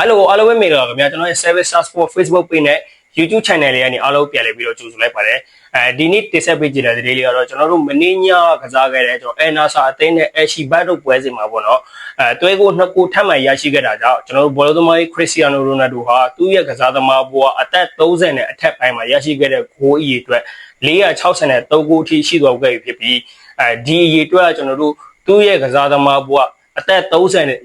အဲ့လိုအားလုံးပဲမင်္ဂလာပါခင်ဗျာကျွန်တော်ရဲ့ Service Stars Sport Facebook page နဲ့ YouTube channel လေးကနေအားလုံးပြန်လည်ပြီးတော့ကြိုဆိုလိုက်ပါတယ်အဲဒီနေ့တင်ဆက်ပေးကြတဲ့သတင်းလေးကတော့ကျွန်တော်တို့မင်းညကစားခဲ့တဲ့ကျွန်တော် NASA အသင်းနဲ့ Ashi Bat တို့ပွဲစဉ်မှာပေါ့နော်အဲတွဲကိုနှစ်ကိုထပ်မံရရှိခဲ့တာကြောင့်ကျွန်တော်တို့ဘောလုံးသမားကြီး Cristiano Ronaldo ဟာသူ့ရဲ့ကစားသမားဘဝအသက်30နဲ့အထက်ပိုင်းမှာရရှိခဲ့တဲ့ဂိုးအရေအတွက်463ဂိုးအထိရှိသွားခဲ့ပြီဖြစ်ပြီးအဲဒီအရေအတွက်ကကျွန်တော်တို့သူ့ရဲ့ကစားသမားဘဝအသက်30နဲ့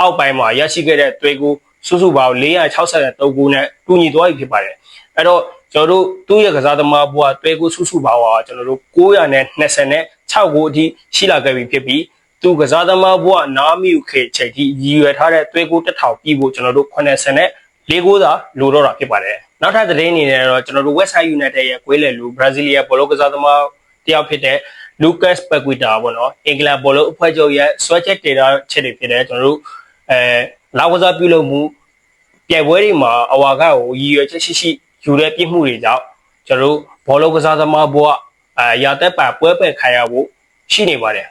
အောက်ပိုင်းမှာရရှိခဲ့တဲ့တွဲကိုစုစုပေါင်း463ဂိုးနဲ့တူညီသွားပြီဖြစ်ပါတယ်အဲ့တော့ကျွန်တော်တို့သူ့ရဲ့ကစားသမားဘဝတွဲကိုစုစုပေါင်းကကျွန်တော်တို့926နဲ့6ဂိုးအထိရှိလာခဲ့ပြီဖြစ်ပြီးသူကစားသမားဘဝနားမီခေချိန်ထိရည်ရွယ်ထားတဲ့တွဲကိုတစ်ထောင်ပြီးဖို့ကျွန်တော်တို့80နဲ့၄ဂိုးသာလိုတော့တာဖြစ်ပါတယ်နောက်ထပ်သတင်းအနေနဲ့တော့ကျွန်တော်တို့ West Side United ရဲ့ကွေးလေလူဘရာဇီးလီးယားဘောလုံးကစားသမားတယောက်ဖြစ်တဲ့ Lucas Paqueta ပေါ့နော်အင်္ဂလန်ဘောလုံးအဖွဲ့ချုပ်ရဲ့ဆွဲချက်တေတာချက်တွေဖြစ်တဲ့ကျွန်တော်တို့ အဲလာဝစားပြုလုပ်မှုပြိုင်ပွဲတွေမှာအဝါကကိုရည်ရွယ်ချက်ရှိရှိယူတဲ့ပြစ်မှုတွေကြောင့်ကျွန်တော်တို့ဘောလုံးကစားသမားဘဝအဲရာသက်ပါပွဲပယ်ခံရဖို့ရှိနေပါတယ်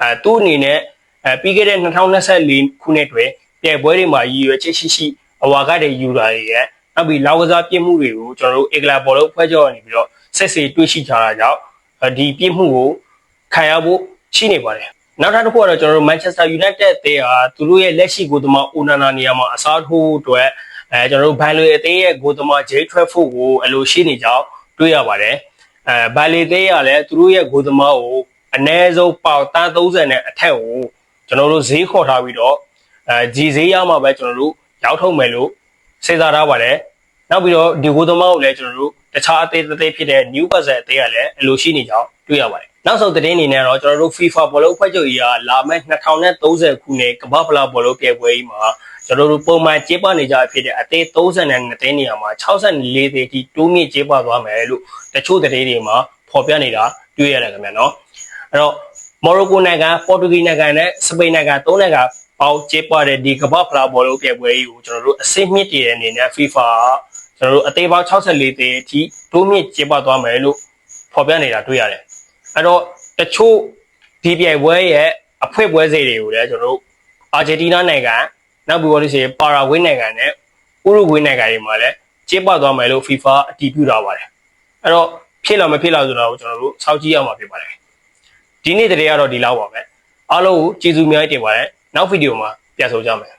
အဲသူ့အနေနဲ့အဲပြီးခဲ့တဲ့2024ခုနှစ်တွင်ပြိုင်ပွဲတွေမှာရည်ရွယ်ချက်ရှိရှိအဝါကတွေယူတာတွေရဲ့နောက်ပြီးလောက်ကစားပြစ်မှုတွေကိုကျွန်တော်တို့အင်္ဂလန်ဘောလုံးအဖွဲ့ချုပ်ကနေပြီးတော့ဆက်စီတွေ့ရှိထားတာကြောင့်ဒီပြစ်မှုကိုခံရဖို့ရှိနေပါတယ် နောက်ထပ်တစ်ခုကတော့ကျွန်တော်တို့ Manchester United အသင်းဟာသူတို့ရဲ့လက်ရှိကိုယ်သမားအိုနာနာနေရာမှာအစားထိုးအတွက်အဲကျွန်တော်တို့ဘန်လိုအသင်းရဲ့ကိုယ်သမား Jay Trafford ကိုအလိုရှိနေကြောင်းတွေ့ရပါတယ်အဲဘန်လီအသင်းကလည်းသူတို့ရဲ့ကိုယ်သမားကိုအနည်းဆုံးပေါင်တန်း30နဲ့အထက်ကိုကျွန်တော်တို့ဈေးခေါ်ထားပြီးတော့အဲဂျီဈေးရမှာပဲကျွန်တော်တို့ရောက်ထုတ်မယ်လို့စဉ်းစားထားပါတယ်နောက်ပြီးတော့ဒီကိုယ်သမားကိုလည်းကျွန်တော်တို့တခြားအသေးသေးဖြစ်တဲ့ Newcastle အသင်းကလည်းအလိုရှိနေကြောင်း တွေ့ရပါတယ်နောက်ဆုံးသတင်းအနေနဲ့တော့ကျွန်တော်တို့ FIFA ဘောလုံးဖွဲ့ချုပ်ကြီးကလာမယ့်2030ခုနှစ်ကမ္ဘာဖလားဘောလုံးပြိုင်ပွဲကြီးမှာကျွန်တော်တို့ပုံမှန်ကျင်းပနေကြဖြစ်တဲ့အသေး32တင်းနေရာမှာ64သေးတိတိုးမြင့်ကျင်းပသွားမယ်လို့တချို့သတင်းတွေမှာဖော်ပြနေတာတွေ့ရတယ်ခင်ဗျာနော်အဲ့တော့မော်ရိုကိုနိုင်ငံပေါ်တူဂီနိုင်ငံနဲ့စပိန်နိုင်ငံသုံးနိုင်ငံပေါင်းကျင်းပတဲ့ဒီကမ္ဘာဖလားဘောလုံးပြိုင်ပွဲကြီးကိုကျွန်တော်တို့အစိမ့်မြင့်တည်တဲ့အနေနဲ့ FIFA ကျွန်တော်တို့အသေးပေါင်း64သေးအထိတိုးမြင့်ကျင်းပသွားမယ်လို့ဖော်ပြနေတာတွေ့ရတယ် အဲ့တော့တချို့ဒီပြိုင်ပွဲရဲ့အဖွင့်ပွဲစဉ်တွေကိုလည်းကျွန်တော်တို့အာဂျင်တီးနားနိုင်ငံနောက်ပြီးတော့လို့ရှိရင်ပါရာဂွေးနိုင်ငံနဲ့ဥရုဂွေးနိုင်ငံတွေမှာလည်းကျင်းပသွားမယ်လို့ FIFA အတည်ပြုထားပါတယ်အဲ့တော့ဖြစ်လာမဖြစ်လာဆိုတော့ကျွန်တော်တို့စောင့်ကြည့်ရမှာဖြစ်ပါတယ်ဒီနေ့တည်းကတော့ဒီလောက်ပါပဲအားလုံးကိုကျေးဇူးများတင်ပါတယ်နောက်ဗီဒီယိုမှာပြန်ဆုံကြမယ်